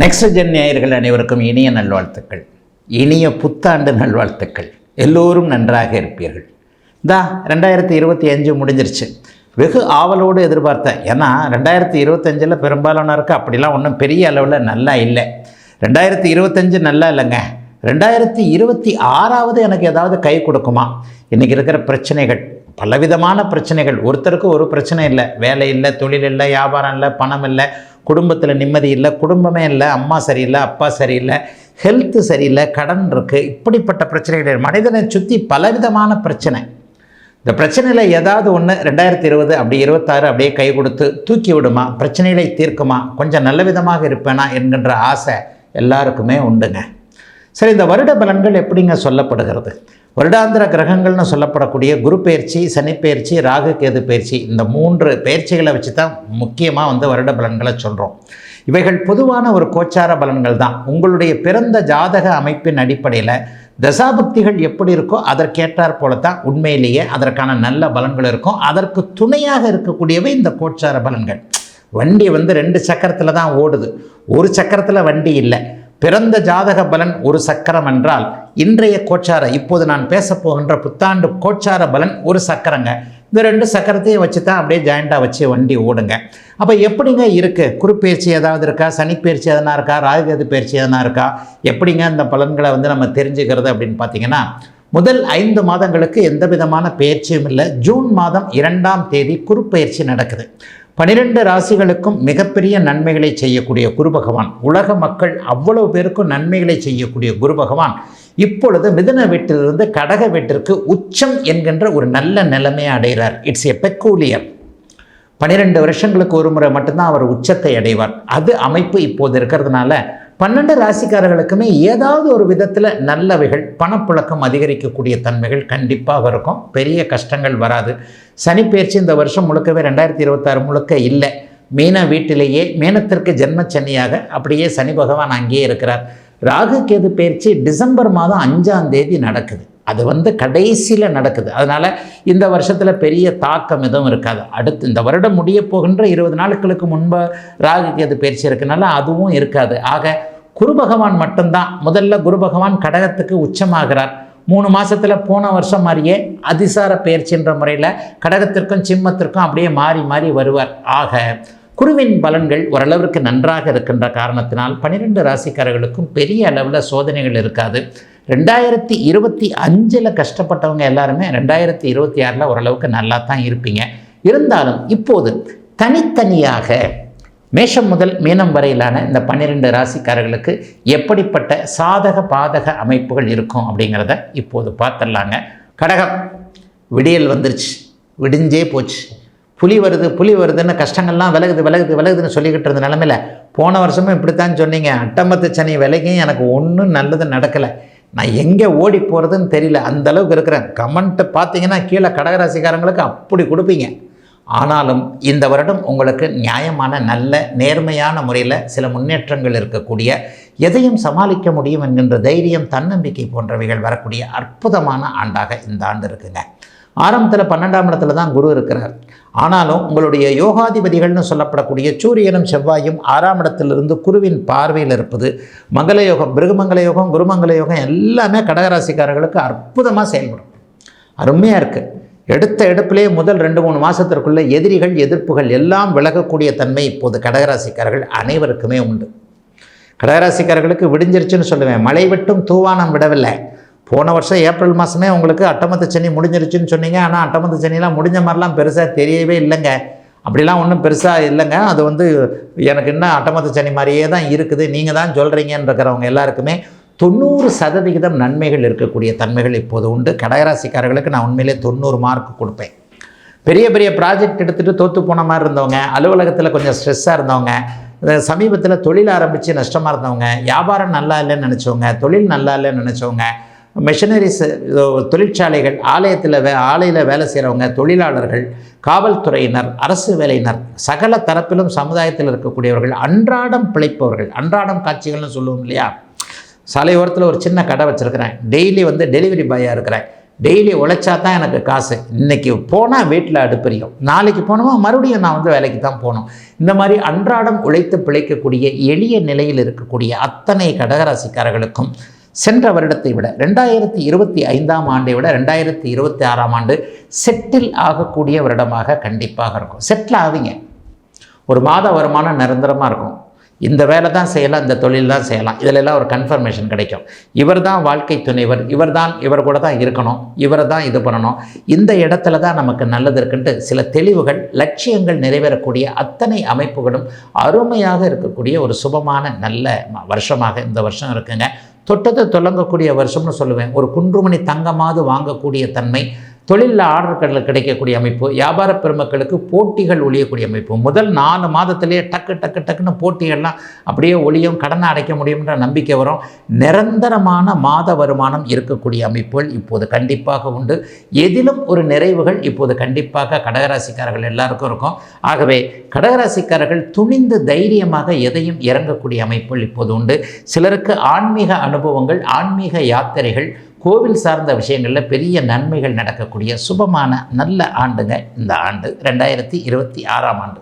Next gen நேயர்கள் அனைவருக்கும் இனிய நல்வாழ்த்துக்கள். இனிய புத்தாண்டு நல்வாழ்த்துக்கள். எல்லோரும் நன்றாக இருப்பீர்கள். இந்தா ரெண்டாயிரத்தி இருபத்தி அஞ்சு முடிஞ்சிருச்சு. வெகு ஆவலோடு எதிர்பார்த்தேன். ஏன்னா ரெண்டாயிரத்தி இருபத்தஞ்சில் பெரும்பாலானோருக்கு அப்படிலாம் ஒன்றும் பெரிய அளவில் நல்லா இல்லை. ரெண்டாயிரத்தி இருபத்தஞ்சு நல்லா இல்லைங்க. ரெண்டாயிரத்தி இருபத்தி ஆறாவது எனக்கு ஏதாவது கை கொடுக்குமா? இன்றைக்கி இருக்கிற பிரச்சனைகள். பலவிதமான பிரச்சனைகள். ஒருத்தருக்கு ஒரு பிரச்சனை இல்லை. வேலை இல்லை தொழில் இல்லை வியாபாரம் இல்லை பணம் இல்லை குடும்பத்தில் நிம்மதி இல்லை குடும்பமே இல்லை அம்மா சரியில்லை அப்பா சரியில்லை ஹெல்த்து சரியில்லை கடன் இருக்குது இப்படிப்பட்ட பிரச்சனைகள். மனிதனை சுற்றி பலவிதமான பிரச்சனை. இந்த பிரச்சனையில் ஏதாவது ஒன்று ரெண்டாயிரத்தி இருபது அப்படி இருபத்தாறு அப்படியே கை கொடுத்து தூக்கி விடுமா? பிரச்சனைகளை தீர்க்குமா? கொஞ்சம் நல்ல விதமாக இருப்பேனா? என்கின்ற ஆசை எல்லாருக்குமே உண்டுங்க. சரி இந்த வருட பலன்கள் எப்படிங்க சொல்லப்படுகிறது? வருடாந்திர கிரகங்கள்னு சொல்லப்படக்கூடிய குரு பயிற்சி சனி பயிற்சி ராகு கேது பயிற்சி இந்த மூன்று பயிற்சிகளை வச்சு தான் முக்கியமாக வந்து வருட பலன்களை சொல்கிறோம் இவைகள் பொதுவான ஒரு கோச்சார பலன்கள் தான். உங்களுடைய பிறந்த ஜாதக அமைப்பின் அடிப்படையில் தசாபக்திகள் எப்படி இருக்கோ அதற்கேற்றார் போல தான் உண்மையிலேயே அதற்கான நல்ல பலன்கள் இருக்கும். அதற்கு துணையாக இருக்கக்கூடியவை இந்த கோச்சார பலன்கள். வண்டி வந்து ரெண்டு சக்கரத்தில் தான் ஓடுது. ஒரு சக்கரத்தில் வண்டி இல்லை. பிறந்த ஜாதக பலன் ஒரு சக்கரம் என்றால் இன்றைய கோச்சார இப்போது நான் பேசப்போகின்ற புத்தாண்டு கோச்சார பலன் ஒரு சக்கரங்க. இந்த ரெண்டு சக்கரத்தையும் வச்சு தான் அப்படியே ஜாயிண்டாக வச்சு வண்டி ஓடுங்க. அப்போ எப்படிங்க இருக்குது குறுப்பெயர்ச்சி ஏதாவது இருக்கா? சனிப்பெயர்ச்சி எதனா இருக்கா? ராகுகேது பயிற்சி எதனா இருக்கா? எப்படிங்க அந்த பலன்களை வந்து நம்ம தெரிஞ்சுக்கிறது அப்படின்னு பார்த்தீங்கன்னா முதல் ஐந்து மாதங்களுக்கு எந்த விதமான பயிற்சியும் இல்லை. ஜூன் மாதம் இரண்டாம் தேதி குறுப்பெயர்ச்சி நடக்குது. பனிரெண்டு ராசிகளுக்கும் மிகப்பெரிய நன்மைகளை செய்யக்கூடிய குரு பகவான். உலக மக்கள் அவ்வளவு பேருக்கும் நன்மைகளை செய்யக்கூடிய குரு பகவான். இப்பொழுது மிதுன வீட்டிலிருந்து கடக வீட்டிற்கு உச்சம் என்கின்ற ஒரு நல்ல நிலைமையை அடைகிறார். இட்ஸ் எ பெக்கூலியர் பன்னிரெண்டு வருஷங்களுக்கு ஒரு முறை மட்டும்தான் அவர் உச்சத்தை அடைவார். அது அமைப்பு இப்போது இருக்கிறதுனால பன்னெண்டு ராசிக்காரர்களுக்குமே ஏதாவது ஒரு விதத்தில் நல்லவைகள் பணப்புழக்கம் அதிகரிக்கக்கூடிய தன்மைகள் கண்டிப்பாக இருக்கும். பெரிய கஷ்டங்கள் வராது. சனிப்பெயர்ச்சி இந்த வருஷம் முழுக்கவே ரெண்டாயிரத்தி இருபத்தாறு முழுக்க இல்லை. மீன வீட்டிலேயே மீனத்திற்கு ஜென்மச்சனியாக அப்படியே சனி பகவான் அங்கேயே இருக்கிறார். ராகு கேது பயிற்சி டிசம்பர் மாதம் அஞ்சாம் தேதி நடக்குது. அது வந்து கடைசியில் நடக்குது. அதனால் இந்த வருஷத்தில் பெரிய தாக்கம் எதுவும் இருக்காது. அடுத்து இந்த வருடம் முடிய போகின்ற இருபது நாட்களுக்கு முன்பு ராகுக்கு அது பயிற்சி இருக்கனால அதுவும் இருக்காது. ஆக குரு பகவான் மட்டும்தான். முதல்ல குரு பகவான் கடகத்துக்கு உச்சமாகிறார். மூணு மாதத்தில் போன வருஷம் மாதிரியே அதிசார பயிற்சின்ற முறையில் கடகத்திற்கும் சிம்மத்திற்கும் அப்படியே மாறி மாறி வருவார். ஆக குருவின் பலன்கள் ஓரளவிற்கு நன்றாக இருக்கின்ற காரணத்தினால் பன்னிரெண்டு ராசிக்காரர்களுக்கும் பெரிய அளவில் சோதனைகள் இருக்காது. ரெண்டாயிரத்தி இருபத்தி அஞ்சில் கஷ்டப்பட்டவங்க எல்லாருமே ரெண்டாயிரத்தி இருபத்தி ஆறில் ஓரளவுக்கு நல்லா தான் இருப்பீங்க. இருந்தாலும் இப்போது தனித்தனியாக மேஷம் முதல் மீனம் வரையிலான இந்த பன்னிரெண்டு ராசிக்காரர்களுக்கு எப்படிப்பட்ட சாதக பாதக அமைப்புகள் இருக்கும் அப்படிங்கிறத இப்போது பார்த்துடலாங்க. கடகம் விடியல் வந்துருச்சு. விடிஞ்சே போச்சு. புலி வருது புலி வருதுன்னு கஷ்டங்கள்லாம் விலகுது விலகுது விலகுதுன்னு சொல்லிக்கிட்டு இருந்த நிலமையில போன வருஷமும் இப்படித்தான் சொன்னீங்க. அட்டம்பத்து சனி விலகியும் எனக்கு ஒன்றும் நல்லது நடக்கலை. நான் எங்கே ஓடி போகிறதுன்னு தெரியல. அந்த அளவுக்கு இருக்கிறேன். கமெண்ட்டை பார்த்தீங்கன்னா கீழே கடகராசிக்காரங்களுக்கு அப்படி கொடுப்பீங்க. ஆனாலும் இந்த வருடம் உங்களுக்கு நியாயமான நல்ல நேர்மையான முறையில் சில முன்னேற்றங்கள் இருக்கக்கூடிய எதையும் சமாளிக்க முடியும் என்கின்ற தைரியம் தன்னம்பிக்கை போன்றவைகள் வரக்கூடிய அற்புதமான ஆண்டாக இந்த ஆண்டு இருக்குங்க. ஆரம்பத்தில் பன்னெண்டாம் இடத்துல தான் குரு இருக்கிறார். ஆனாலும் உங்களுடைய யோகாதிபதிகள்னு சொல்லப்படக்கூடிய சூரியனும் செவ்வாயும் ஆறாம் இடத்திலிருந்து குருவின் பார்வையில் இருப்பது மங்கள யோகம் பிருகுமங்கல யோகம் குருமங்கல யோகம் எல்லாமே கடகராசிக்காரர்களுக்கு அற்புதமாக செயல்படும். அருமையாக இருக்குது எடுத்த எடுப்பிலே முதல் ரெண்டு மூணு மாதத்திற்குள்ளே எதிரிகள் எதிர்ப்புகள் எல்லாம் விலகக்கூடிய தன்மை இப்போது கடகராசிக்காரர்கள் அனைவருக்குமே உண்டு. கடகராசிக்காரர்களுக்கு விடிஞ்சிருச்சுன்னு சொல்லுவேன். மழை விட்டும் தூவானம் விடவில்லை. போன வருஷம் ஏப்ரல் மாதமே உங்களுக்கு அட்டமத்து சனி முடிஞ்சிருச்சுன்னு சொன்னீங்க. ஆனால் அட்டமத்து சனிலாம் முடிஞ்ச மாதிரிலாம் பெருசாக தெரியவே இல்லைங்க. அப்படிலாம் ஒன்றும் பெருசாக இல்லைங்க. அது வந்து எனக்கு இன்னும் அட்டமத்து சனி மாதிரியே தான் இருக்குது. நீங்கள் தான் சொல்கிறீங்கன்றக்கிறவங்க எல்லாருக்குமே தொண்ணூறு சதவிகிதம் நன்மைகள் இருக்கக்கூடிய தன்மைகள் இப்போது உண்டு. கடகராசிக்காரர்களுக்கு நான் உண்மையிலே தொண்ணூறு மார்க் கொடுப்பேன். பெரிய பெரிய ப்ராஜெக்ட் எடுத்துகிட்டு தோற்று போன மாதிரி இருந்தவங்க அலுவலகத்தில் கொஞ்சம் ஸ்ட்ரெஸ்ஸாக இருந்தவங்க சமீபத்தில் தொழில் ஆரம்பித்து நஷ்டமாக இருந்தவங்க வியாபாரம் நல்லா இல்லைன்னு நினச்சவங்க தொழில் நல்லா இல்லைன்னு நினச்சவங்க மிஷனரிஸ் தொழிற்சாலைகள் ஆலயத்தில் வே ஆலையில் வேலை செய்கிறவங்க தொழிலாளர்கள் காவல்துறையினர் அரசு வேலையினர் சகல தரப்பிலும் சமுதாயத்தில் இருக்கக்கூடியவர்கள் அன்றாடம் பிழைப்பவர்கள் அன்றாடம் காட்சிகள்னு சொல்லுவோம் இல்லையா? சாலையோரத்தில் ஒரு சின்ன கடை வச்சுருக்கிறேன். டெய்லி வந்து டெலிவரி பாயாக இருக்கிறேன். டெய்லி உழைச்சா தான் எனக்கு காசு. இன்றைக்கி போனால் வீட்டில் அடுப்பறியும். நாளைக்கு போனோமா மறுபடியும் நான் வந்து வேலைக்கு தான் போகணும். இந்த மாதிரி அன்றாடம் உழைத்து பிழைக்கக்கூடிய எளிய நிலையில் இருக்கக்கூடிய அத்தனை கடகராசிக்காரர்களுக்கும் சென்ற வருடத்தை விட ரெண்டாயிரத்தி இருபத்தி ஐந்தாம் ஆண்டை விட ரெண்டாயிரத்தி இருபத்தி ஆறாம் ஆண்டு செட்டில் ஆகக்கூடிய வருடமாக கண்டிப்பாக இருக்கும். செட்டில் ஆவீங்க. ஒரு மாத வருமானம் நிரந்தரமாக இருக்கும். இந்த வேலை தான் செய்யலாம் இந்த தொழில் தான் செய்யலாம். இதிலெல்லாம் ஒரு கன்ஃபர்மேஷன் கிடைக்கும். இவர் தான் வாழ்க்கை துணைவர் இவர் தான் இவர் கூட தான் இருக்கணும் இவரை தான் இது பண்ணணும். இந்த இடத்துல தான் நமக்கு நல்லது இருக்குன்ட்டு சில தெளிவுகள் லட்சியங்கள் நிறைவேறக்கூடிய அத்தனை அமைப்புகளும் அருமையாக இருக்கக்கூடிய ஒரு சுபமான நல்ல வருஷமாக இந்த வருஷம் இருக்குங்க. தொட்டத்தை தொடங்கக்கூடிய வருஷம்னு சொல்லுவேன். ஒரு குன்றுமணி தங்கமாவது வாங்கக்கூடிய தன்மை தொழிலில் ஆர்டர்கள் கிடைக்கக்கூடிய அமைப்பு வியாபார பெருமக்களுக்கு போட்டிகள் ஒழியக்கூடிய அமைப்பு. முதல் நாலு மாதத்திலேயே டக்கு டக்கு டக்குன்னு போட்டிகள்லாம் அப்படியே ஒளியும் கடனை அடைக்க முடியும்ன்ற நம்பிக்கை வரும். நிரந்தரமான மாத வருமானம் இருக்கக்கூடிய அமைப்புகள் இப்போது கண்டிப்பாக உண்டு. எதிலும் ஒரு நிறைவுகள் இப்போது கண்டிப்பாக கடகராசிக்காரர்கள் எல்லாருக்கும் இருக்கும். ஆகவே கடகராசிக்காரர்கள் துணிந்து தைரியமாக எதையும் இறங்கக்கூடிய அமைப்புகள் இப்போது உண்டு. சிலருக்கு ஆன்மீக அனுபவங்கள் ஆன்மீக யாத்திரைகள் கோவில் சார்ந்த விஷயங்களில் பெரிய நன்மைகள் நடக்கக்கூடிய சுபமான நல்ல ஆண்டுங்க இந்த ஆண்டு. ரெண்டாயிரத்தி இருபத்தி ஆறாம் ஆண்டு.